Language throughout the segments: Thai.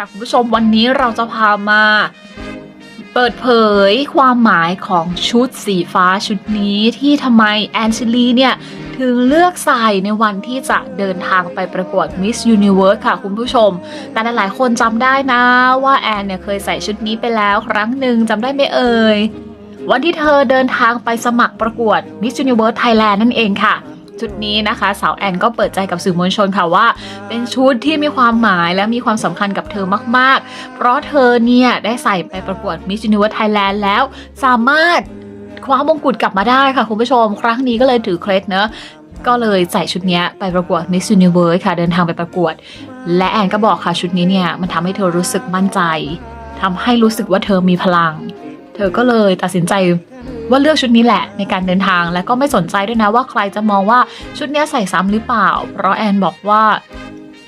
ค่ะคุณผู้ชมวันนี้เราจะพามา เปิดเผยความหมายของชุดสีฟ้าชุดนี้ที่ทำไมแอนชิลีเนี่ยถึงเลือกใส่ในวันที่จะเดินทางไปประกวด Miss Universe ค่ะคุณผู้ชม แต่หลายๆคนจำได้นะว่าแอนเนี่ยเคยใส่ชุดนี้ไปแล้วครั้งหนึ่งจำได้ไหมเอ่ยวันที่เธอเดินทางไปสมัครประกวด Miss Universe Thailand นั่นเองค่ะ ชุดนี้นะคะ สาวแอนก็เปิดใจกับสื่อมวลชนค่ะว่า เป็นชุดที่มีความหมายและมีความสำคัญกับเธอมาก ๆ เพราะเธอเนี่ยได้ใส่ไปประกวด Miss Universe Thailand แล้ว สามารถคว้ามงกุฎกลับมาได้ค่ะคุณผู้ชม ครั้งนี้ก็เลยถือเคล็ดเนอะก็เลยใส่ชุดเนี้ยไปประกวด Miss Universe ค่ะเดินทางไปประกวด และแอนก็บอกค่ะชุดนี้เนี่ยมันทำให้เธอรู้สึกมั่นใจทำให้รู้สึกว่าเธอมีพลัง เธอก็เลยตัดสินใจ ว่าเลือกชุดนี้แหละในการเดินทาง และก็ไม่สนใจด้วยนะว่าใครจะมองว่าชุดนี้ใส่ซ้ำหรือเปล่า เพราะแอนบอกว่า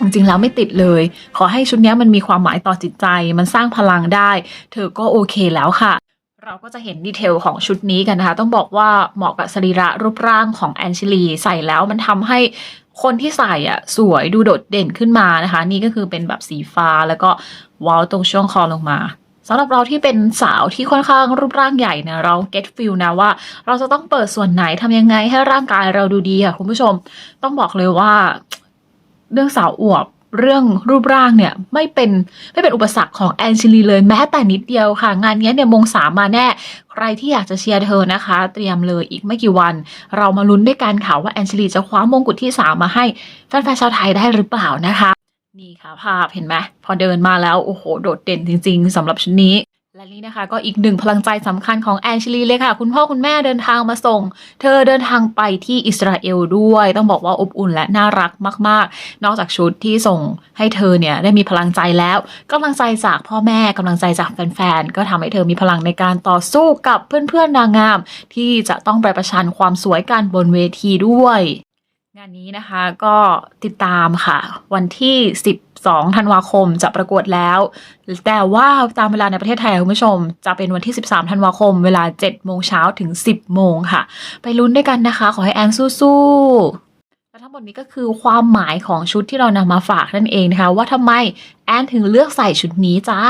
จริงๆแล้วไม่ติดเลย ขอให้ชุดนี้มันมีความหมายต่อจิตใจ มันสร้างพลังได้ เธอก็โอเคแล้วค่ะเราก็จะเห็นดีเทลของชุดนี้กันนะคะ ต้องบอกว่าเหมาะกับสรีระรูปร่างของแอนชิลี ใส่แล้วมันทำให้คนที่ใส่อะสวยดูโดดเด่นขึ้นมานะคะ นี่ก็คือเป็นแบบสีฟ้าแล้วก็ว้าวตรงช่วงคอลงมา สำหรับเราที่เป็นสาวที่ค่อนข้างรูปร่างใหญ่เนี่ยเรา get feel นะว่า เราจะต้องเปิดส่วนไหนทำยังไงให้ร่างกายเราดูดีค่ะคุณผู้ชม ต้องบอกเลยว่า เรื่องสาวอวบเรื่องรูปร่างเนี่ยไม่เป็นไม่เป็นอุปสรรคของแอนชิลีเลยแม้แต่นิดเดียวค่ะ งานนี้เนี่ยมงสามมาแน่ ใครที่อยากจะเชียร์เธอนะคะ เตรียมเลยอีกไม่กี่วัน เรามาลุ้นด้วยกันค่ะว่าแอนชิลีจะคว้ามงกุฎที่สามมาให้แฟนๆชาวไทยได้หรือเปล่านะคะ นี่ค่ะภาพเห็นไหมพอเดินมาแล้ว โอ้โห โดดเด่นจริง ๆสำหรับชุดนี้ และนี่นะคะ ก็อีกหนึ่งพลังใจสำคัญของแอนชิลีเลยค่ะ คุณพ่อคุณแม่เดินทางมาส่ง เธอเดินทางไปที่อิสราเอลด้วย ต้องบอกว่าอบอุ่นและน่ารักมาก ๆ นอกจากชุดที่ส่งให้เธอเนี่ยได้มีพลังใจแล้วกำลังใจจากพ่อแม่กำลังใจจากแฟน ๆ ก็ทำให้เธอมีพลังในการต่อสู้กับเพื่อน ๆ นางงาม ที่จะต้องไปประชันความสวยกันบนเวทีด้วย งานนี้นะคะก็ติดตามค่ะ วันที่ 12 ธันวาคมจะประกวดแล้ว แต่ว่าตามเวลาในประเทศไทยคุณผู้ชม จะเป็นวันที่ 13 ธันวาคม เวลา 7 โมงเช้าถึง 10 โมงค่ะ ไปลุ้นด้วยกันนะคะ ขอให้แอนสู้ๆและทั้งหมดนี้ก็คือความหมายของชุดที่เรานำมาฝากนั่นเองนะคะ ว่าทำไมแอนถึงเลือกใส่ชุดนี้จ้า